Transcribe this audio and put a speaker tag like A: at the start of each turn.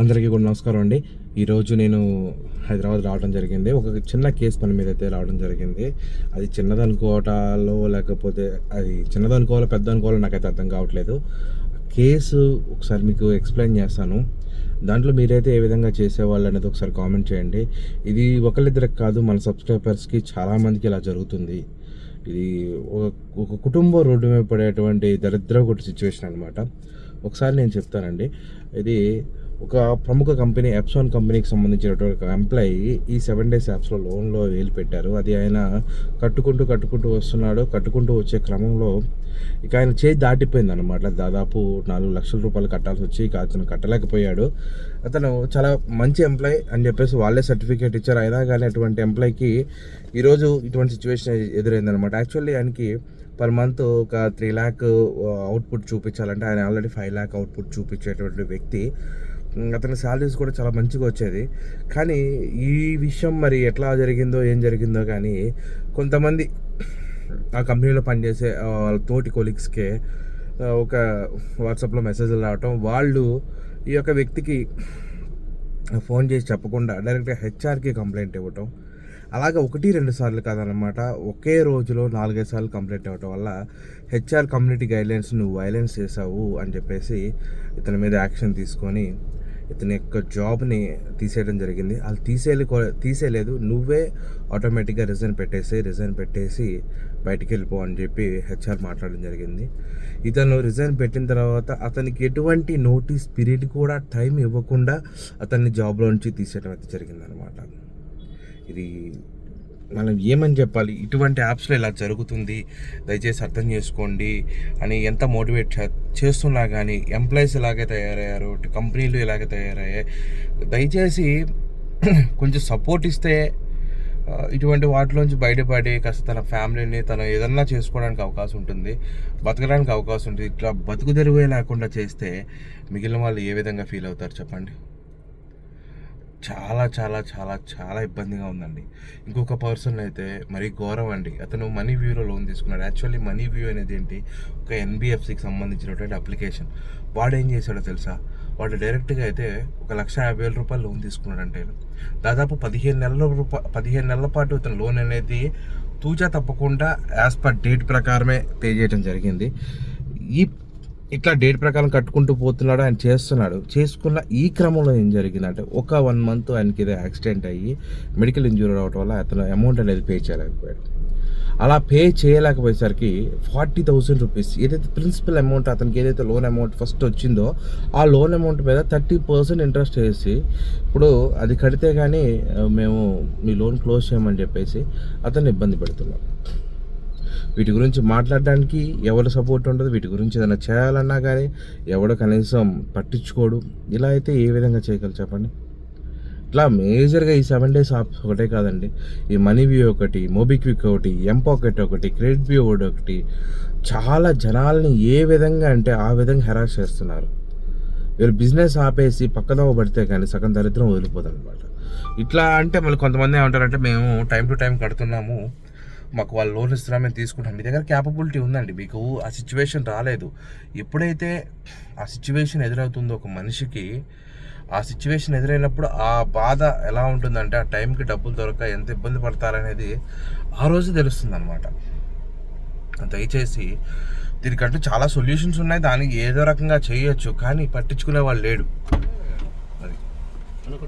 A: అందరికీ కూడా నమస్కారం అండి. ఈరోజు నేను హైదరాబాద్ రావడం జరిగింది. ఒక చిన్న కేసు పని మీద అయితే రావడం జరిగింది. అది చిన్నదనుకోవటాలో లేకపోతే అది చిన్నదనుకోవాలో పెద్ద అనుకోవాలో నాకైతే అర్థం కావట్లేదు. కేసు ఒకసారి మీకు ఎక్స్ప్లెయిన్ చేస్తాను. దాంట్లో మీరైతే ఏ విధంగా చేసేవాళ్ళు అనేది ఒకసారి కామెంట్ చేయండి. ఇది ఒకళ్ళిద్దరికి కాదు మన సబ్స్క్రైబర్స్కి చాలామందికి ఇలా జరుగుతుంది. ఇది ఒక కుటుంబ రోడ్డు మీద పడేటువంటి దరిద్ర ఒకటి సిచ్యువేషన్ అనమాట ఒకసారి నేను చెప్తానండి. ఇది ఒక ప్రముఖ కంపెనీ ఎప్సోన్ కంపెనీకి సంబంధించినటువంటి ఎంప్లాయీ ఈ సెవెన్ డేస్ యాప్స్లో లోన్లో వేలు పెట్టారు. అది ఆయన కట్టుకుంటూ కట్టుకుంటూ వస్తున్నాడు. కట్టుకుంటూ వచ్చే క్రమంలో ఇక ఆయన చేయి దాటిపోయింది అనమాట దాదాపు నాలుగు లక్షల రూపాయలు కట్టాల్సి వచ్చి ఇక అతను కట్టలేకపోయాడు. అతను చాలా మంచి ఎంప్లాయ్ అని చెప్పేసి వాళ్ళే సర్టిఫికేట్ ఇచ్చారు. అయినా కానీ అటువంటి ఎంప్లాయ్కి ఈరోజు ఇటువంటి సిచ్యువేషన్ ఎదురైంది అనమాట యాక్చువల్లీ ఆయనకి పర్ మంత్ ఒక త్రీ ల్యాక్ అవుట్పుట్ చూపించాలంటే ఆయన ఆల్రెడీ ఫైవ్ ల్యాక్ అవుట్పుట్ చూపించేటువంటి వ్యక్తి. అతని శాలరీస్ కూడా చాలా మంచిగా వచ్చేది. కానీ ఈ విషయం మరి ఎట్లా జరిగిందో ఏం జరిగిందో కానీ కొంతమంది ఆ కంపెనీలో పనిచేసే వాళ్ళ తోటి కొలీగ్స్కే ఒక వాట్సాప్లో మెసేజ్లు రావటం వాళ్ళు ఈ యొక్క వ్యక్తికి ఫోన్ చేసి చెప్పకుండా డైరెక్ట్గా హెచ్ఆర్కి కంప్లైంట్ ఇవ్వటం అలాగే ఒకటి రెండు సార్లు కాదనమాట ఒకే రోజులో నాలుగైదు సార్లు కంప్లైంట్ ఇవ్వటం వల్ల హెచ్ఆర్ కమ్యూనిటీ గైడ్లైన్స్ నువ్వు వైలెన్స్ చేసావు అని చెప్పేసి ఇతని మీద యాక్షన్ తీసుకొని ఇతని యొక్క జాబ్ని తీసేయడం జరిగింది. వాళ్ళు తీసేయలే తీసేయలేదు. నువ్వే ఆటోమేటిక్గా రిజైన్ పెట్టేసి రిజైన్ పెట్టేసి బయటికి వెళ్ళిపో అని చెప్పి హెచ్ఆర్ మాట్లాడడం జరిగింది. ఇతను రిజైన్ పెట్టిన తర్వాత అతనికి ఎటువంటి నోటీస్ పీరియడ్ కూడా టైం ఇవ్వకుండా అతన్ని జాబ్లో నుంచి తీసేయడం అయితే జరిగిందనమాట ఇది మనం ఏమని చెప్పాలి? ఇటువంటి యాప్స్లో ఇలా జరుగుతుంది దయచేసి అర్థం చేసుకోండి అని ఎంత మోటివేట్ చే చేస్తున్నా కానీ ఎంప్లాయీస్ ఇలాగే తయారయ్యారు కంపెనీలు ఇలాగే తయారయ్యాయి. దయచేసి కొంచెం సపోర్ట్ ఇస్తే ఇటువంటి వాటిలోంచి బయటపడి కాస్త తన ఫ్యామిలీని తను ఏదన్నా చేసుకోవడానికి అవకాశం ఉంటుంది బతకడానికి అవకాశం ఉంటుంది. ఇట్లా బతుకు తెరువే లేకుండా చేస్తే మిగిలిన వాళ్ళు ఏ విధంగా ఫీల్ అవుతారు చెప్పండి? చాలా చాలా చాలా చాలా ఇబ్బందిగా ఉందండి. ఇంకొక పర్సన్ అయితే మరీ ఘోరం అండి. అతను మనీ వ్యూలో లోన్ తీసుకున్నాడు. యాక్చువల్లీ మనీ వ్యూ అనేది ఏంటి? ఒక ఎన్బిఎఫ్సికి సంబంధించినటువంటి అప్లికేషన్ వాడు ఏం చేశాడో తెలుసా? వాడు డైరెక్ట్గా అయితే ఒక లక్ష యాభై వేల రూపాయలు లోన్ తీసుకున్నాడంటే దాదాపు పదిహేను నెలల రూపా పదిహేను నెలల పాటు ఇతను లోన్ అనేది తూచా తప్పకుండా యాజ్ పర్ డేట్ ప్రకారమే పే చేయడం జరిగింది. ఈ ఇట్లా డేట్ ప్రకారం కట్టుకుంటూ పోతున్నాడు ఆయన చేస్తున్నాడు. చేసుకున్న ఈ క్రమంలో ఏం జరిగిందంటే ఒక వన్ మంత్ ఆయనకి ఏదో యాక్సిడెంట్ అయ్యి మెడికల్ ఇంజూరీ అవడం వల్ల అతను అమౌంట్ అనేది పే చేయలేకపోయాడు. అలా పే చేయలేకపోయేసరికి ఫార్టీ థౌసండ్ రూపీస్ ఏదైతే ప్రిన్సిపల్ అమౌంట్ అతనికి ఏదైతే లోన్ అమౌంట్ ఫస్ట్ వచ్చిందో ఆ లోన్ అమౌంట్ మీద థర్టీ పర్సెంట్ ఇంట్రెస్ట్ వేసి ఇప్పుడు అది కడితే కానీ మేము మీ లోన్ క్లోజ్ చేయమని చెప్పేసి అతను ఇబ్బంది పెడుతున్నాం. వీటి గురించి మాట్లాడడానికి ఎవరు సపోర్ట్ ఉండదు వీటి గురించి ఏదైనా చేయాలన్నా కానీ ఎవడో కనీసం పట్టించుకోడు. ఇలా అయితే ఏ విధంగా చేయగలరు చెప్పండి? ఇట్లా మేజర్గా ఈ సెవెన్ డేస్ ఆప్ ఒకటే కాదండి. ఈ మనీ వ్యూ ఒకటి మోబిక్విక్ ఒకటి ఎంపాకెట్ ఒకటి క్రెడిట్ వ్యూ ఒకటి చాలా జనాల్ని ఏ విధంగా అంటే ఆ విధంగా హెరాస్ చేస్తున్నారు. వీళ్ళు బిజినెస్ ఆపేసి పక్కదవ పడితే కానీ సగం దరిద్రం వదిలిపోతుంది అనమాట ఇట్లా అంటే మళ్ళీ కొంతమంది ఏమంటారంటే మేము టైం టు టైం కడుతున్నాము. మాకు వాళ్ళు లోన్ ఇస్తున్నా మేము తీసుకుంటాం మీ దగ్గర క్యాపబిలిటీ ఉందండి. మీకు ఆ సిచ్యువేషన్ రాలేదు. ఎప్పుడైతే ఆ సిచ్యువేషన్ ఎదురవుతుందో ఒక మనిషికి ఆ సిచ్యువేషన్ ఎదురైనప్పుడు ఆ బాధ ఎలా ఉంటుందంటే ఆ టైంకి డబ్బులు దొరక ఎంత ఇబ్బంది పడతారనేది ఆ రోజు తెలుస్తుంది అనమాట దయచేసి దీనికంటూ చాలా సొల్యూషన్స్ ఉన్నాయి. దానికి ఏదో రకంగా చేయొచ్చు కానీ పట్టించుకునే వాళ్ళు లేడు.